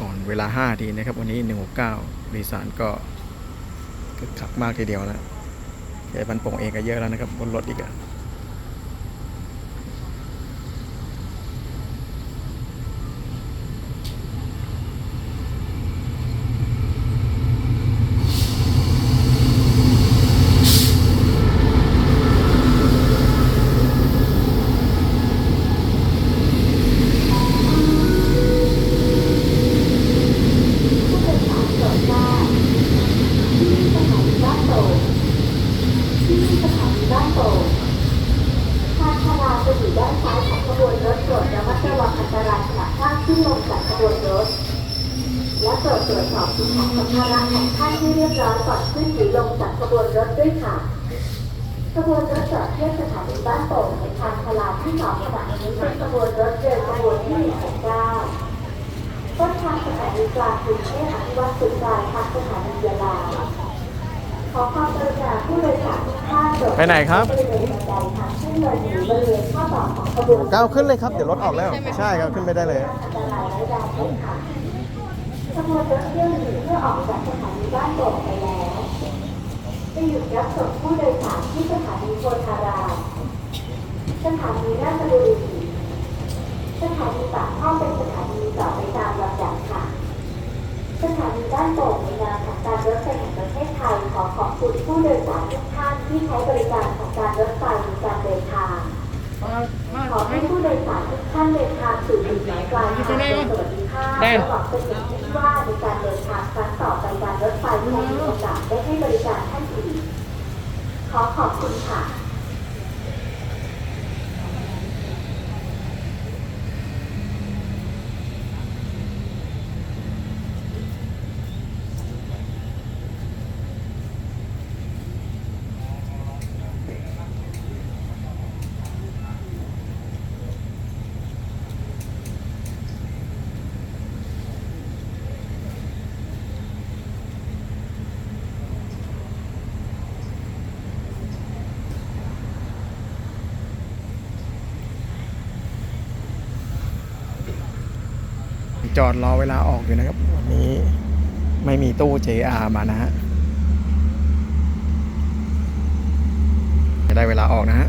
ก่อนเวลา 5 ทีนะครับ วันนี้ 169รีสานก็คึกคักมากทีเดียวนะใหญ่พันโป่งเองก็เยอะแล้วนะครับ บนรถอีกอะ ผู้โดยสารโปรดทราบที่สถานีบ้านโป่ง ที่สถานีบ้านโป่งทางชาลาจะอยู่ด้านซ้ายของขบวนรถโปรดระมัดระวังอันตรายขณะข้ามขึ้นลงจากขบวนรถ และโปรดตรวจสอบสิ่งของสัมภาระของท่านให้เรียบร้อยก่อนขึ้นหรือลงจากขบวนรถด้วยค่ะขบวนรถจอดเทียบสถานีบ้านโป่งในทางชลาที่สองขณะนี้เป็นขบวนรถเร็วขบวนที่169ต้นทางสถานีกลางกรุงเทพอภิวัตสุดกลางทางสถานียาลาขอความกรุณาผู้โดยสาร ไปไหนครับบริเวณบันไดทางขึ้นเนินหรือบริเวณข้อต่อของขบวนก้าวขึ้นเลยครับ เดี๋ยวรถออกแล้ว ใช่ครับขึ้นไม่ได้เลยอันตรายและแรงด้วยค่ะขบวนรถเที่ยวหนึ่งเพื่อออกจากสถานีบ้านโป่งไปแล้วจะหยุดรับส่งผู้โดยสารที่สถานีโพธารามสถานีราชบุรีสถานีปากช่องเป็นสถานีต่อไปตามลำดับค่ะ สถานีบ้านโป่งในนามของการรถไฟแห่งประเทศไทยขอขอบคุณผู้โดยสารทุกท่าน ที่ใช้บริการของการรถไฟในการเดินทาง ขอให้ผู้โดยสารทุกท่านเดินทางสู่จุดหมายปลายทางโดยสวัสดิภาพและหวังเป็นอย่างยิ่งว่าในการเดินทางครั้งต่อไปการรถไฟจะมีโอกาสได้ให้บริการท่านอีกขอขอบคุณค่ะ จอดรอเวลาออกอยู่นะครับ วันนี้ไม่มีตู้ JR มานะฮะจะได้เวลาออกนะฮะ